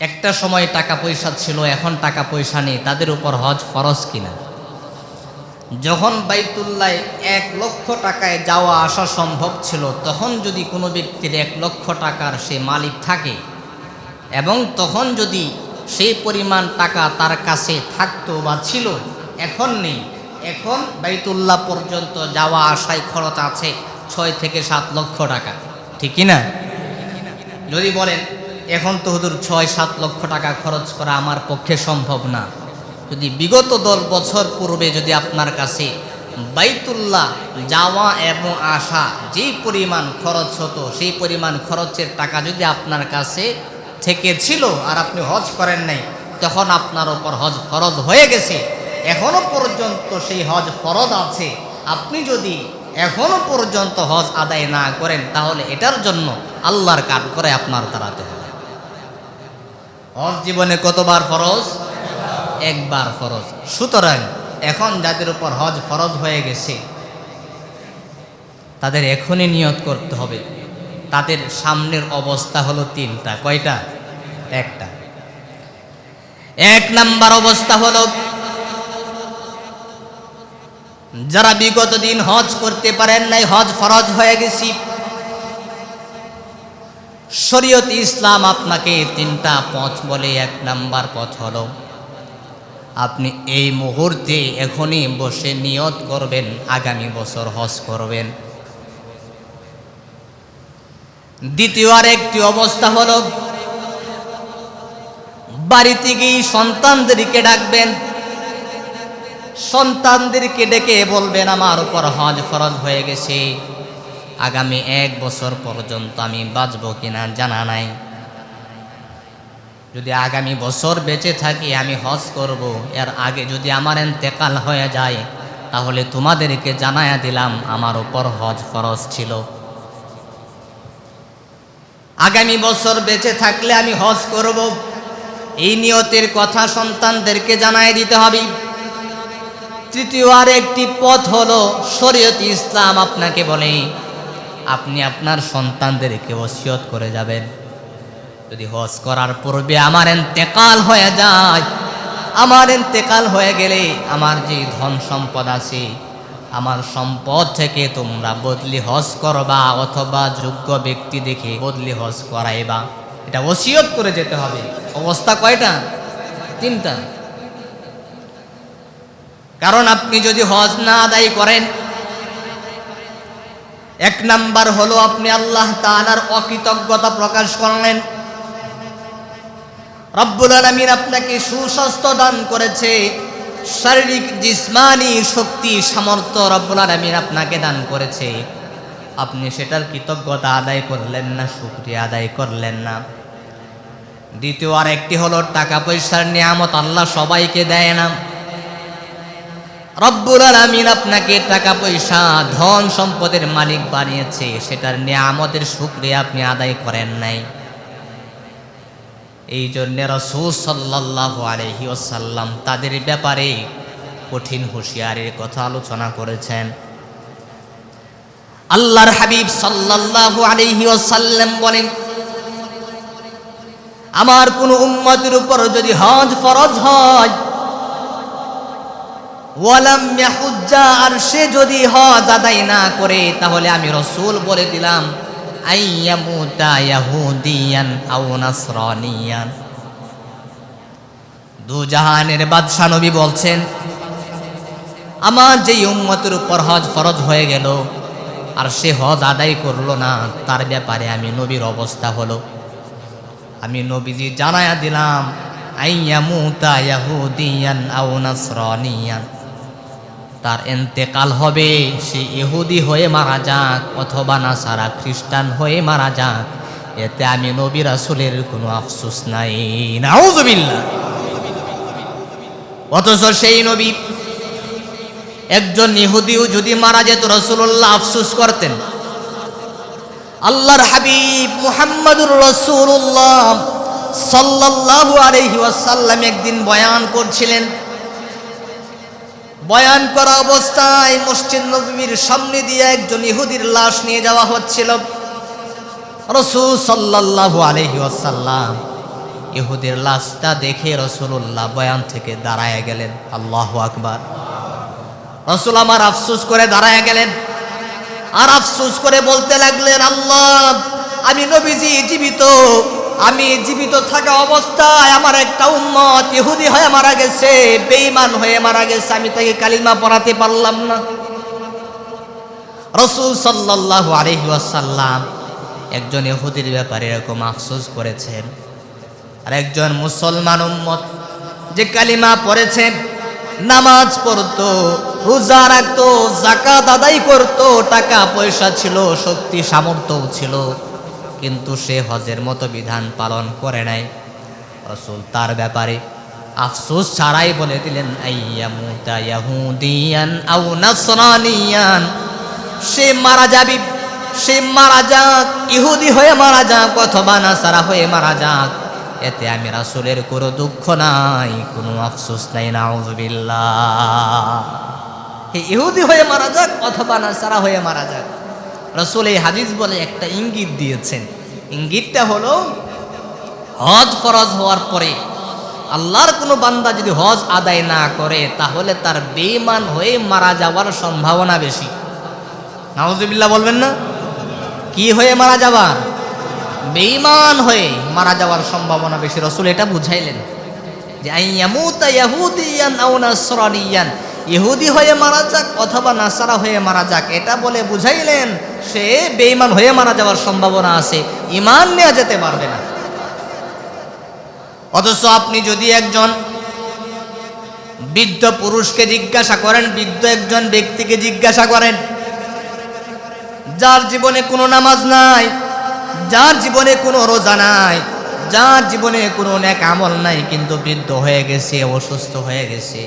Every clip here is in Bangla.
একটা সময় টাকা পয়সা ছিল, এখন টাকা পয়সা নেই, তাদের উপর হজ ফরজ কিনা? যখন বাইতুল্লায় এক লক্ষ টাকায় যাওয়া আসা সম্ভব ছিল, তখন যদি কোনো ব্যক্তির এক লক্ষ টাকার সে মালিক থাকে, এবং তখন যদি সেই পরিমাণ টাকা তার কাছে থাকতো বা ছিল, এখন নেই। এখন বাইতুল্লাহ পর্যন্ত যাওয়া আসায় খরচ আছে ছয় থেকে সাত লক্ষ টাকা। ঠিক না যদি বলেন এখন তো হুদুর ছয় সাত লক্ষ টাকা খরচ করা আমার পক্ষে সম্ভব না। যদি বিগত দশ বছর পূর্বে যদি আপনার কাছে বাইতুল্লাহ, যাওয়া এবং আসা যেই পরিমাণ খরচ হতো, সেই পরিমাণ খরচের টাকা যদি আপনার কাছে থেকে ছিল আর আপনি হজ করেন নাই, তখন আপনার ওপর হজ ফরজ হয়ে গেছে। এখনও পর্যন্ত সেই হজ ফরজ আছে। আপনি যদি এখনও পর্যন্ত হজ আদায় না করেন, তাহলে এটার জন্য আল্লাহর কাঠ করে আপনার দাঁড়াতে হবে। হজ জীবনে কতবার ফরজ? একবার ফরজ। সুতরাং এখন যাদের উপর হজ ফরজ হয়ে গেছে, তাদের এখনই নিয়ত করতে হবে। তাদের সামনের অবস্থা হলো তিনটা। কয়টা? একটা। এক নাম্বার অবস্থা হলো, যারা বিগত দিন হজ করতে পারেন নাই, হজ ফরজ হয়ে গেছি। শরীয়ত ইসলাম আপনাকে তিনটা পথ বলে এক নাম্বার পথ হলো, আপনি এই মুহূর্তে এখনই বসে নিয়ত করবেন, আগামী বছর হজ করবেন। দ্বিতীয় আর একটি অবস্থা হলো বাড়িতে গিয়ে সন্তানদেরকে ডাকবেন, সন্তানদেরকে ডেকে বলবেন, আমার উপর হজ ফরজ হয়ে গেছে। আগামী এক বছর পর্যন্ত আমি বাঁচব কিনা জানা নাই। যদি আগামী বছর বেঁচে থাকি, আমি হজ করব। এর আগে যদি আমার এন্তেকাল হয়ে যায়, তাহলে তোমাদেরকে জানায়া দিলাম, আমার উপর হজ ফরজ ছিল। আগামী বছর বেঁচে থাকলে আমি হজ করব। এই নিয়তের কথা সন্তানদেরকে জানাই দিতে হবে। তৃতীয় আর একটি পথ হলো শরীয়ত ইসলাম আপনাকে বলে আপনি আপনার সন্তানদেরকে ওসিয়ত করে যাবেন। যদি হজ করার পূর্বে আমার এন্তেকাল হয়ে যায়, আমার এন্তেকাল হয়ে গেলে আমার যে ধন সম্পদ আছে, আমার সম্পদ থেকে তোমরা বদলি হজ করবা অথবা যোগ্য ব্যক্তি দেখে বদলি হজ করাইবা। এটা ওসিয়ত করে যেতে হবে। অবস্থা কয়টা? তিনটা। কারণ আপনি যদি হজ না আদায় করেন এক নাম্বার হলো আপনি আল্লাহ তাআলার অকৃতজ্ঞতা প্রকাশ করলেন। রব্বুল আলমিন আপনাকে সুস্বাস্থ্য দান করেছে। শারীরিক, জিসমানি শক্তি, সামর্থ্য রব্বুল আলমিন আপনাকে দান করেছে। আপনি সেটার কৃতজ্ঞতা আদায় করলেন না, শুক্রিয়া আদায় করলেন না। দ্বিতীয় আর একটি হলো টাকা পয়সার নিয়ামত আল্লাহ সবাইকে দেয় না। রব্বুল আলমিন আপনাকে টাকা পয়সা, ধন সম্পদের মালিক বানিয়েছে, সেটার নিয়ামতের শুক্রিয়া আপনি আদায় করেন নাই। এই জন্য রসুল সাল্লাহ আলহি ওসাল্লাম তাদের ব্যাপারে কঠিন হুঁশিয়ারির কথা আলোচনা করেছেন। আল্লাহর হাবিব সাল্লাল্লাহু আলাইহি ওয়াসাল্লাম বলেন, আমার কোন উম্মতের উপর যদি হজ ফরজ হয় ওয়ালাম ইয়াহুজ্জা, আর সে যদি হজ আদায় না করে, তাহলে আমি রসুল বলে দিলাম, আইয়ামুতা ইয়াহুদিয়ান আও নাসরানিয়ান। দু জাহানের বাদশাহ নবী বলছেন, আমার যেই উম্মতের উপর হজ ফরজ হয়ে গেল, আর সে হজ আদায় করল না, তার ব্যাপারে আমি নবীর অবস্থা হলো। আমি নবীজি জানায়া দিলাম, আইয়ামুতা ইয়াহুদিয়ান আও নাসরানিয়ান। তার এন্তেকাল হবে। সে ইহুদি হয়ে মারা যাক অথবা নাসারা খ্রিস্টান হয়ে মারা যাক। এতে আমি নবী রাসুলের কোনো আফসোস নাই। নাউজুবিল্লাহ অথচ সেই নবী একজন ইহুদিও যদি মারা যেত রসুল্লাহ আফসুস করতেন। আল্লাহর হাবিব মুহাম্মাদুর রসুল্লাহ সাল্লাল্লাহু আলাইহি ওয়াসাল্লাম একদিন বয়ান করছিলেন বয়ান করা অবস্থায় মসজিদ নবীর সামনে দিয়ে একজন ইহুদির লাশ নিয়ে যাওয়া হচ্ছিল। রসুল সাল্লাল্লাহু আলাইহি ওয়াসাল্লাম ইহুদের লাশটা দেখে রসুল্লাহ বয়ান থেকে দাঁড়ায় গেলেন। আল্লাহ আকবার। রসুল আমার আফসুস করে দাঁড়ায় গেলেন। আর আফসুস করে বলতে লাগলেন, আল্লাহ, আমি নবীজি জীবিত। আমি জীবিত থাকা অবস্থায় আমার একটা উম্মত ইহুদি হয়ে মারা গেছে, বেঈমান হয়ে মারা গেছে, আমি তাকে কালিমা পড়াতে পারলাম না। রসুল সাল্লাল্লাহু আলাইহি ওয়াসাল্লাম একজন ইহুদির ব্যাপারে এরকম আফসোস করেছেন। আর একজন মুসলমান উম্মত যে কালিমা পড়েছেন নামাজ পড়তো, রোজা রাখতো জাকাত আদায় করতো টাকা পয়সা ছিল, শক্তি, সামর্থ্যও ছিল। কিন্তু সে হজের মতো বিধান পালন করে নাই। রসুল তার ব্যাপারে আফসোস ছাড়াই বলে দিলেন সে মারা যাবি, সে মারা যাক, ইহুদি হয়ে মারা যাক অথবা নাসারা হয়ে মারা যাক। এতে আমি রাসুলের কোনো দুঃখ নাই, কোনো আফসোস নাই, নাউজুবিল্লাহ। হে ইহুদি হয়ে মারা যাক অথবা নাসারা হয়ে মারা যাক রসুল এই হাদিস বলে একটা ইঙ্গিত দিয়েছেন। ইঙ্গিতটা হলো, হজ ফরজ হওয়ার পরে আল্লাহর কোনো বান্দা যদি হজ আদায় না করে, তাহলে তার বেমান হয়ে মারা যাওয়ার সম্ভাবনা বেশি। নাউজুবিল্লাহ বলবেন না? কি হয়ে মারা যাবার? বেইমান হয়ে মারা যাওয়ার সম্ভাবনা বেশি। রসুল এটা বুঝাইলেন যে, আইয়ামুতা ইয়াহুদিয়ান আও নাসরানিয়ান। ইহুদি হয়ে মারা যাক অথবা নাসারা হয়ে মারা যাক, এটা বলে বুঝাইলেন, সে বেঈমান হয়ে মারা যাওয়ার সম্ভাবনা আছে ইমান নেওয়া যেতে পারবে না। অথচ আপনি যদি একজন বৃদ্ধ পুরুষকে জিজ্ঞাসা করেন, বৃদ্ধ একজন ব্যক্তিকে জিজ্ঞাসা করেন, যার জীবনে কোনো নামাজ নাই, যার জীবনে কোনো রোজা নাই, যার জীবনে কোনো নেক আমল নাই, কিন্তু বৃদ্ধ হয়ে গেছে, অসুস্থ হয়ে গেছে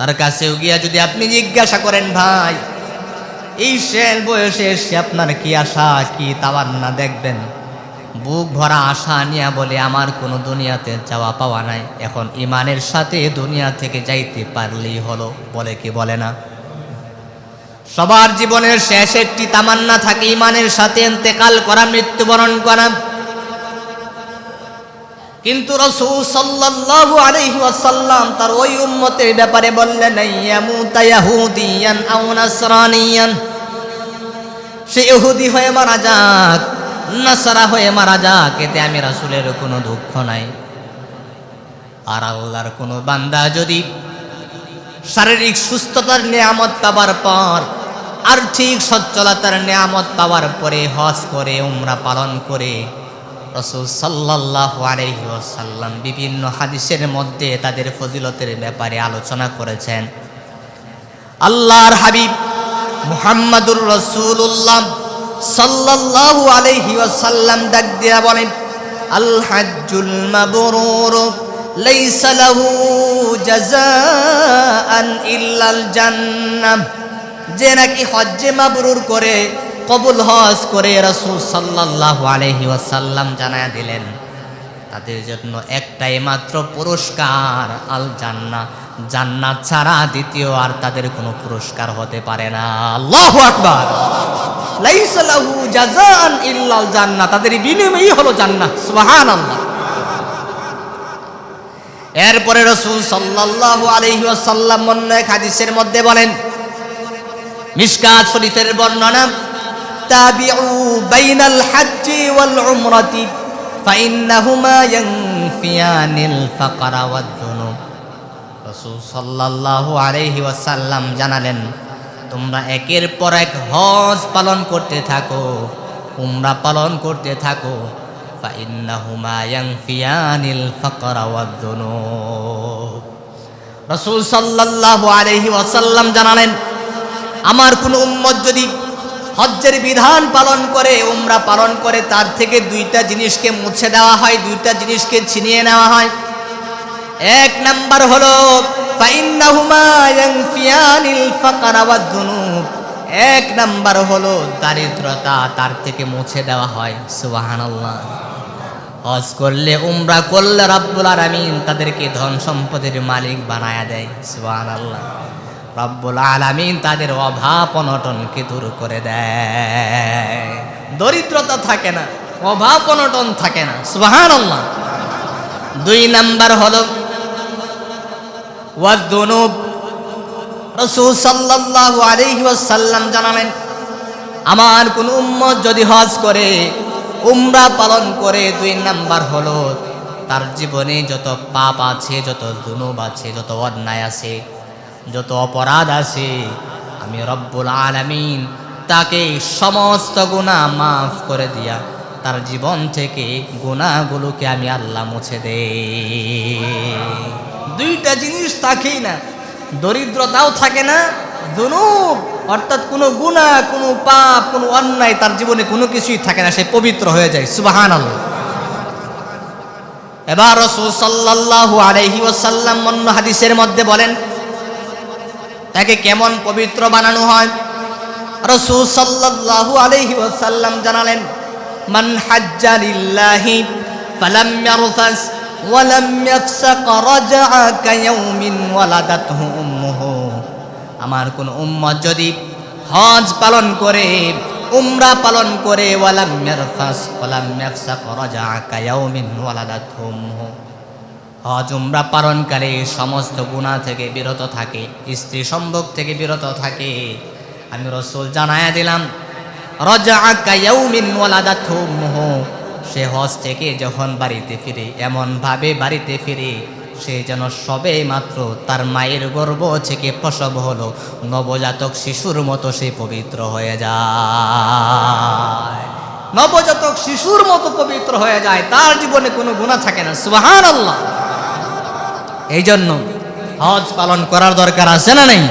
তার কাছেও গিয়া যদি আপনি জিজ্ঞাসা করেন, ভাই, এই শেষ বয়সে এসে আপনার কি আশা, কি তাবান্না দেখবেন? বুক ভরা আশা নিয়া বলে আমার কোনো দুনিয়াতে যাওয়া পাওয়া নাই। এখন ইমানের সাথে দুনিয়া থেকে যাইতে পারলেই হলো। বলে কি বলে না? সবার জীবনের শেষ একটি তামান্না থাকে ইমানের সাথে এতেকাল করা, মৃত্যুবরণ করা। কিন্তু রসুল সাল্লাল্লাহু আলাইহি ওয়াসাল্লাম তার ওই উম্মতের ব্যাপারে বললেন, ইয়ামুতা ইয়াহুদিয়ান আও নাসরানিয়ান। সে ইহুদি হয়ে মারা যাক, নাসারা হয়ে মারা যাক, এতে আমি রাসূলের কোনো দুঃখ নাই। আর আল্লাহর কোনো বান্দা যদি শারীরিক সুস্থতার নিয়ামত পাবার পর, আর্থিক সচ্ছলতার নিয়ামত পাওয়ার পরে হজ করে, উমরা পালন করে রসুল সাল্লাহ আলহি ওসাল্লাম বিভিন্ন হাদিসের মধ্যে তাদের ফজিলতের ব্যাপারে আলোচনা করেছেন। আল্লাহর হাবিব মুহাম্মাদুর রসুল্লাহ সাল্লাল্লাহু আলাইহি ওয়াসাল্লাম ডাক দিয়া বলেন আল হাজ্জুল মাবরুর, লাইসা লাহু জাযাআন ইল্লাল জান্নাহ। যে নাকি হজ্জে মাবরুর করে কবুল হজ করে রাসূল সাল্লাল্লাহু আলাইহি ওয়াসাল্লাম জানায়া দিলেন, তাদের জন্য একটাই মাত্র পুরস্কার আল জান্নাহ জান্নাত ছাড়া দ্বিতীয় আর তাদের কোনো পুরস্কার হতে পারে না। আল্লাহু আকবার। লাইসা লাহু জাযাআন ইল্লাল জান্নাহ। তাদের বিনিময়ই হলো জান্নাত সুবহানাল্লাহ। এরপরে রসুল সাল্লাল্লাহু আলাইহি ওয়াসাল্লাম অন্য এক হাদিসের মধ্যে বলেন মিশকাত শরীফের বর্ণনা হাজ্জি ওয়াল উমরাতি ফাইন্নাহুমা ইয়ানফিয়ানিল ফাকরা ওয়াদ দুনুব। রাসূল সাল্লাল্লাহু আলাইহি ওয়াসাল্লাম জানালেন, তোমরা একের পর এক হজ পালন করতে থাকো, উমরা পালন করতে থাকো। রাসূল সাল্লাল্লাহু আলাইহি ওয়াসাল্লাম জানালেন, আমার কোনো উম্মত যদি হজ্জের বিধান পালন করে, উমরা পালন করে, তার থেকে দুইটা জিনিসকে মুছে দেওয়া হয়, দুইটা জিনিসকে ছিনিয়ে নেওয়া হয়। এক নাম্বার হলো এক নাম্বার হলো, দারিদ্রতা তার থেকে মুছে দেওয়া হয়, সুবহানাল্লাহ। হজ করলে, উমরা করলে রাব্বুল আলামিন তাদেরকে ধন সম্পদের মালিক বানায়া দেয়, সুবহানাল্লাহ। রব্বুল আলামিন তাদের অভাব অনটনকে দূর করে দেয়। দরিদ্রতা থাকে না, অভাব অনটন থাকে না, সুবহানাল্লাহ। দুই নাম্বার হলো ওয়াদুনুব রসুল সাল্লাল্লাহু আলাইহি ওয়াসাল্লাম জানালেন, আমার কোন উম্মত যদি হজ করে, উমরা পালন করে, দুই নাম্বার হলো, তার জীবনে যত পাপ আছে, যত দুনুব আছে, যত অন্যায় আছে যত অপরাধ আছে, আমি রব্বুল আলামিন তাকে সমস্ত গুনাহ মাফ করে দিয়া তার জীবন থেকে গুনাহগুলোকে আমি আল্লাহ মুছে দে দুইটা জিনিস থাকেই না, দরিদ্রতাও থাকে না, দুনুব, অর্থাৎ কোনো গুণা কোনো পাপ, কোনো অন্যায় তার জীবনে কোনো কিছুই থাকে না, সে পবিত্র হয়ে যায় সুবাহান এবার রসুল সাল্লাল্লাহু আলাইহি ওয়াসাল্লাম অন্য হাদিসের মধ্যে বলেন তাকে কেমন পবিত্র বানানো হয়? রসুল সাল্লাল্লাহু আলাইহি ওয়াসাল্লাম জানালেন, মান হাজ্জা লিল্লাহি ফালাম ইয়ারফাস ওয়ালাম ইয়াফসাক রাজাআ কায়াউমিন ওয়ালাদাতহু উম্মুহু। আমার কোন উম্মত যদি হজ পালন করে, উমরা পালন করে ওয়ালাম ইয়ারফাস ওয়ালাম ইয়াফসাক রাজাআ কায়াউমিন ওয়ালাদাতহু উম্মুহু। হজ উমরা পালনকালে সমস্ত গুণা থেকে বিরত থাকে, স্ত্রী সম্ভোগ থেকে বিরত থাকে। আমি রসুল জানায়া দিলাম সে হজ থেকে যখন বাড়িতে ফিরে, এমনভাবে বাড়িতে ফিরে, সে যেন সবে মাত্র তার মায়ের গর্ভ থেকে প্রসব হলো, নবজাতক শিশুর মতো সে পবিত্র হয়ে যায়। নবজাতক শিশুর মতো পবিত্র হয়ে যায়, তার জীবনে কোনো গুণা থাকে না। সুবাহান আল্লাহ এই জন্য হজ পালন করার দরকার আছে না নেই?